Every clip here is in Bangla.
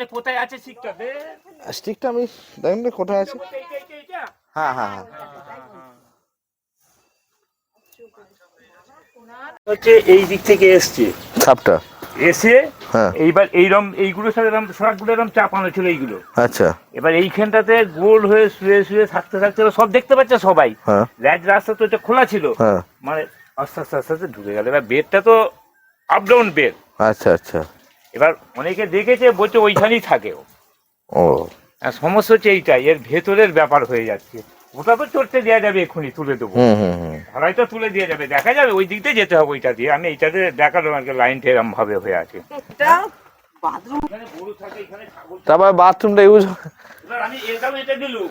আরে কোথায় আছে দে স্টিকটা আমি দেখেন কোথায় আছে হ্যাঁ হ্যাঁ হ্যাঁ হচ্ছে এই দিক থেকে এসছে সাপটা এসে হ্যাঁ এইবার এইরকম এইগুলোর সাথে এরকম শাকগুলো এরকম চাপানো ছিল এইগুলো আচ্ছা এবার এইখানটাতে গোল হয়ে শুয়ে শুয়ে থাকতে থাকতে সব দেখতে পাচ্ছে সবাই হ্যাঁ ল্যাজ রাস্তা তো এটা খোলা ছিল হ্যাঁ মানে আস্তে আস্তে আস্তে আস্তে ঢুকে গেল এবার বেডটা তো আপ ডাউন বেড আচ্ছা আচ্ছা এবার অনেকে দেখেছে বলছে ওইখানেই থাকে ও। সমস্যা হচ্ছে এইটাই এর ভেতরের ব্যাপার হয়ে যাচ্ছে। ওটা তো চড়তে দেওয়া যাবে এক্ষুনি তুলে দেবো। হুম হুম হুম। ধরাই তো তুলে দিয়ে যাবে দেখা যাবে ওই দিক দিয়ে যেতে হবে ওইটা দিয়ে। আমি এইটাতে দেখালাম আর কি লাইনটা এরম ভাবে হয়ে আছে। তারপর বাথরুমটা ইউজ আমি এটাও এটা দিলু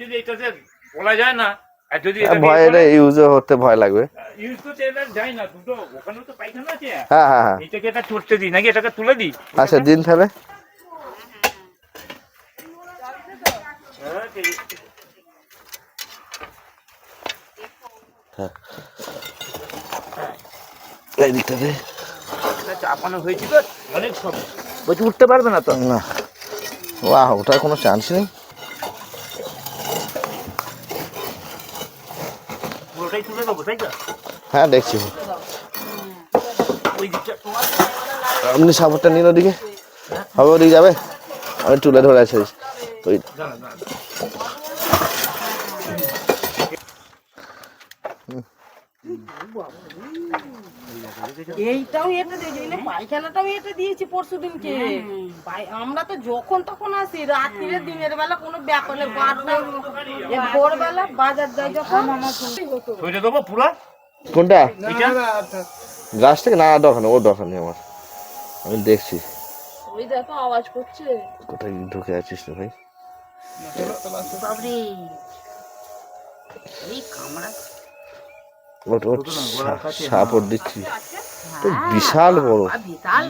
যদি এটাতে বলা যায় না আর যদি ভয় এটা ইউজ হতে ভয় লাগবে। ইউজ করতে এটা যায় না দুটো ওখানেও তো পায়খানা আছে। হ্যাঁ হ্যাঁ হ্যাঁ। এইটাকে এটা চড়তে দিই নাকি এটাকে তুলে দিই? আচ্ছা দিন তাহলে। হ্যাঁ, এই দিকটাতে চাপানো হয়েছিল অনেক সব বলছি উঠতে পারবে না তো? না। বাহ ওটার কোনো চান্স নেই পুরোটাই তুলে দেবো তাই তো হ্যাঁ দেখছি। আপনি সাপোর্টটা নিন ওদিকে। হবে ওদিকে যাবে? আমি তুলে ধরে আছি। ওই এইটাও এটা দিয়েছি। পায়খানাটাও এটা দিয়েছি পরশু দিনকে আমরা তো যখন তখন আসি রাত্রিরে দিনের বেলা কোনো ব্যাপার নেই। বারোটা ভোরবেলা বাজার যাই যখন আমার দেবো পুরো কোনটা? এটা গাছ থেকে? না দোকানে ও দোকান নেই আমার। আমি দেখছি। ওই দেখো আওয়াজ করছে। কোথায় ঢুকে আছিস রে ভাই? বাবরে এই কামড়া। ওট ওট সাপোর্ট দিচ্ছি। তো বিশাল বড়। বিশাল?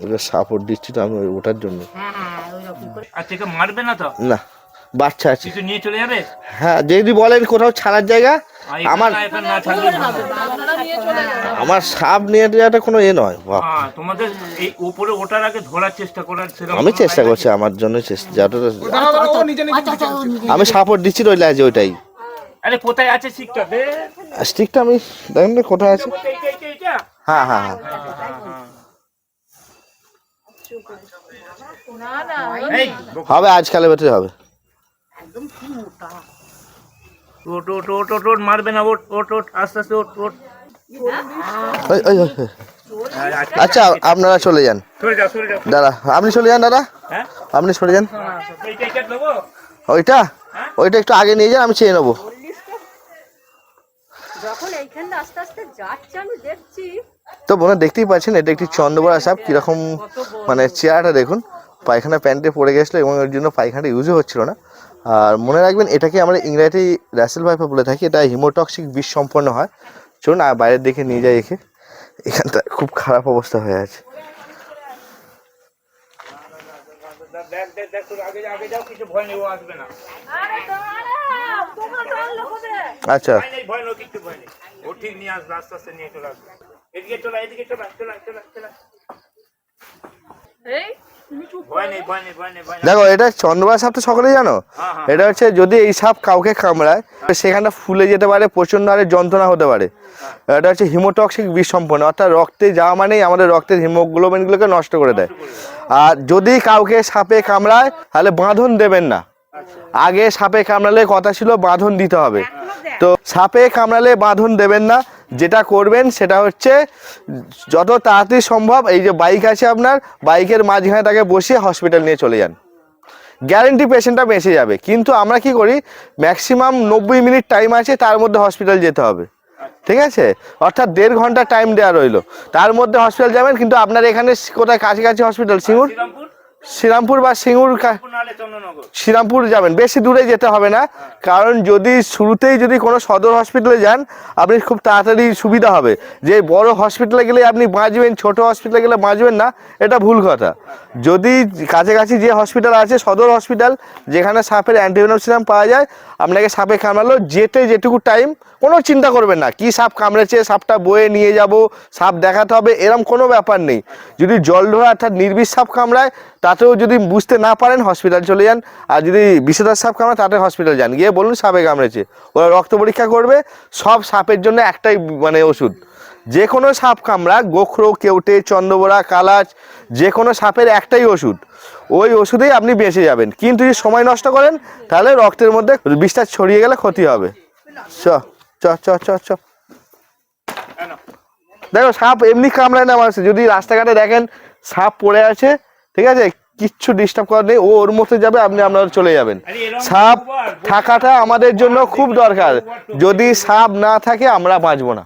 ওটা সাপোর্ট দিচ্ছি তো আমি ওই- ওটার জন্য। হ্যাঁ হ্যাঁ মারবে তো? না। বাচ্চা আছে। কিছু নিয়ে চলে যাবে? হ্যাঁ যদি বলেন কোথাও ছাড়ার জায়গা আমার আমার সাপ নিয়ে যাওয়াটা কোনো এ নয় বাহ। হ্যাঁ তোমাদের এই উপরে ওঠার আগে ধরার চেষ্টা করার আমি চেষ্টা করছি আমার জন্য আচ্ছা আচ্ছা ও আমি সাপোর্ট দিচ্ছি ওই লাজে ওইটাই। আরে কোথায় আছে স্টিকটা দে। স্টিকটা আমি দেখেন না কোথায় আছে। হ্যাঁ হ্যাঁ হ্যাঁ। না না এই হবে আজকালের ভেতরে হবে। একদম কি মোটা। ওট ওট ওট ওট ওট মারবে না ওট ওট ওট আস্তে আস্তে ওট ওট আচ্ছা আপনারা চলে যান। দাদা আপনি চলে যান দাদা। হ্যাঁ? আপনি চলে যান। এইটা এইটা ওইটা? ওইটা একটু আগে নিয়ে যান আমি চেয়ে নেব। যখন এইখানটা আস্তে আস্তে যাচ্ছে আমি দেখছি। তো বোনা দেখতেই পাচ্ছেন এটা একটি চন্দ্রবড়া সাপ। কীরকম মানে চেয়ারটা দেখুন। পায়খানা প্যান্টে পড়ে গেছিল এবং এর জন্য পায়খানাটা ইউজও হচ্ছিল না। আর মনে রাখবেন, এটাকে আমরা ইংরেজি র্যাসেল ভাইফা বলে থাকি, এটা হিমোটক্সিক বিষ সম্পন্ন হয়। চলুন আর বাইরের দিকে নিয়ে যাই একে। এখানটা খুব খারাপ অবস্থা হয়ে আছে। আচ্ছা। ভয় দেখো এটা চন্দ্রবড়া সাপ তো সকলেই জানো। হ্যাঁ, হ্যাঁ। এটা হচ্ছে যদি এই সাপ কাউকে কামড়ায় সেখানটা ফুলে যেতে পারে প্রচণ্ড হারে যন্ত্রণা হতে পারে। এটা হচ্ছে হিমোটক্সিক বিষ সম্পন্ন অর্থাৎ রক্তে যাওয়া মানেই আমাদের রক্তের হিমোগ্লোবিনগুলোকে নষ্ট করে দেয়। আর যদি কাউকে সাপে কামড়ায় তাহলে বাঁধন দেবেন না। আগে সাপে কামড়ালে কথা ছিল বাঁধন দিতে হবে। তো সাপে কামড়ালে বাঁধন দেবেন না যেটা করবেন সেটা হচ্ছে যত তাড়াতাড়ি সম্ভব, এই যে বাইক আছে আপনার বাইকের মাঝখানে তাকে বসিয়ে হসপিটাল নিয়ে চলে যান। গ্যারেন্টি পেশেন্টটা বেঁচে যাবে। কিন্তু আমরা কি করি ম্যাক্সিমাম নব্বই মিনিট টাইম আছে, তার মধ্যে হসপিটাল যেতে হবে। ঠিক আছে? অর্থাৎ দেড় ঘণ্টা টাইম দেওয়া রইল। তার মধ্যে হসপিটাল যাবেন, কিন্তু আপনার এখানে কোথায় কাছাকাছি হসপিটাল সিঙ্গুর? শ্রীরামপুর বা সিঙ্গুর শ্রীরামপুর যাবেন। বেশি দূরে যেতে হবে না কারণ যদি শুরুতেই যদি কোনো সদর হসপিটালে যান আপনি খুব তাড়াতাড়ি সুবিধা হবে। যে বড় হসপিটালে গেলে আপনি বাঁচবেন ছোট হসপিটালে গেলে বাঁচবেন না এটা ভুল কথা। যদি কাছাকাছি যে হসপিটাল আছে সদর হসপিটাল যেখানে সাপের অ্যান্টিভেনম সিরাম পাওয়া যায় আপনাকে সাপে কামড়ালো যেতে যেটুকু টাইম কোনো চিন্তা করবেন না। কি সাপ কামড়েছে, সাপটা বয়ে নিয়ে যাব, সাপ দেখাতে হবে, এরম কোনো ব্যাপার নেই। যদি জল ধোয়া অর্থাৎ নির্বিষ সাপ কামড়ায়, তাতেও যদি বুঝতে না পারেন হসপিটাল চলে যান। আর যদি বিষধর সাপ কামড়ায়, তাতে হসপিটাল যান। গিয়ে বলুন সাপে কামড়েছে। ওরা রক্ত পরীক্ষা করবে, সব সাপের জন্য একটাই মানে ওষুধ। যে কোনো সাপ কামড়া গোখরো, কেউটে চন্দ্রবোড়া কালাচ যে কোনো সাপের একটাই ওষুধ। ওই ওষুধেই আপনি বেঁচে যাবেন। কিন্তু যদি সময় নষ্ট করেন, তাহলে রক্তের মধ্যে বিষটা ছড়িয়ে গেলে ক্ষতি হবে। চ। চ চ চ চ? দেখো সাপ এমনি কামড়ায় না মানুষ যদি রাস্তাঘাটে দেখেন সাপ পড়ে আছে ঠিক আছে? কিচ্ছু ডিস্টার্ব করার নেই ও ওর মধ্যে যাবে আপনি আপনার চলে যাবেন। সাপ থাকাটা আমাদের জন্য খুব দরকার। যদি সাপ না থাকে আমরা বাঁচবো না।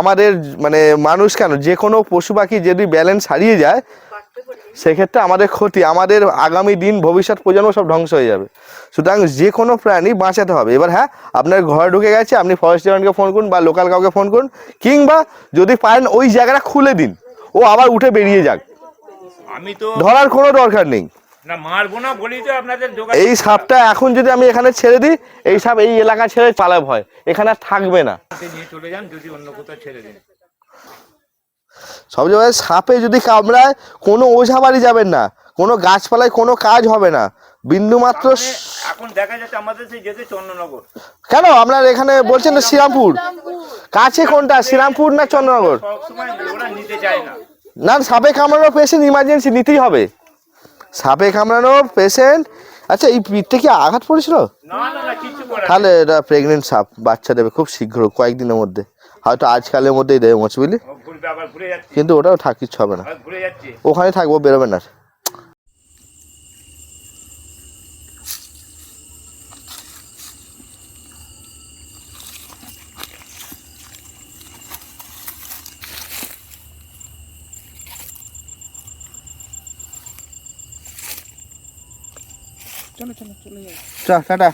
আমাদের মানে মানুষ কেন? যে কোনো পশু পাখি যদি ব্যালেন্স হারিয়ে যায় সেক্ষেত্রে আমাদের ক্ষতি আমাদের আগামী দিন ভবিষ্যৎ প্রজন্ম সব ধ্বংস হয়ে যাবে। সুতরাং যে কোনো প্রাণী বাঁচাতে হবে। এবার হ্যাঁ আপনার ঘরে ঢুকে গেছে আপনি ফরেস্ট ডিপার্টমেন্টকে ফোন করুন বা লোকাল কাউকে ফোন করুন কিংবা যদি পারেন ওই জায়গাটা খুলে দিন। ও আবার উঠে বেরিয়ে যাক। আমি তো ধরার কোনো দরকার নেই। এই সাপটা এখন যদি আমি এখানে ছেড়ে দিই এই সাপ এই এলাকা ছেড়ে পালাব হয়। এখানে আর থাকবে না। নিয়ে চলে যান যদি অন্য কোথাও ছেড়ে দিন। সব জায়গায় সাপে যদি কামড়ায় কোনো ওঝা বাড়ি যাবেন না কোনো গাছপালায় কোনো কাজ হবে না। বিন্দু মাত্র এখন দেখা যাচ্ছে আমাদের সেই যেতে চন্দ্রনগর। কেন? আপনার এখানে বলছেন না শ্রীরামপুর। কাছে কোনটা শ্রীরামপুর না চন্দ্রনগর? নিতে চায় না। না সাপে কামড়ানো পেশেন্ট ইমার্জেন্সি নিতেই হবে। সাপে কামড়ানো পেশেন্ট আচ্ছা এই পিঠটা কি আঘাত পড়েছিল? তাহলে এটা প্রেগনেন্ট সাপ বাচ্চা দেবে খুব শীঘ্র কয়েকদিনের মধ্যে। হয়তো আজকালের মধ্যেই দেবে মোচ বুঝলি আবার ঘুরে যাচ্ছে। কিন্তু ওটাও থাক কিচ্ছু হবে না। ঘুরে যাচ্ছে। ওখানে থাকব বেরোবে না চলো টাটা।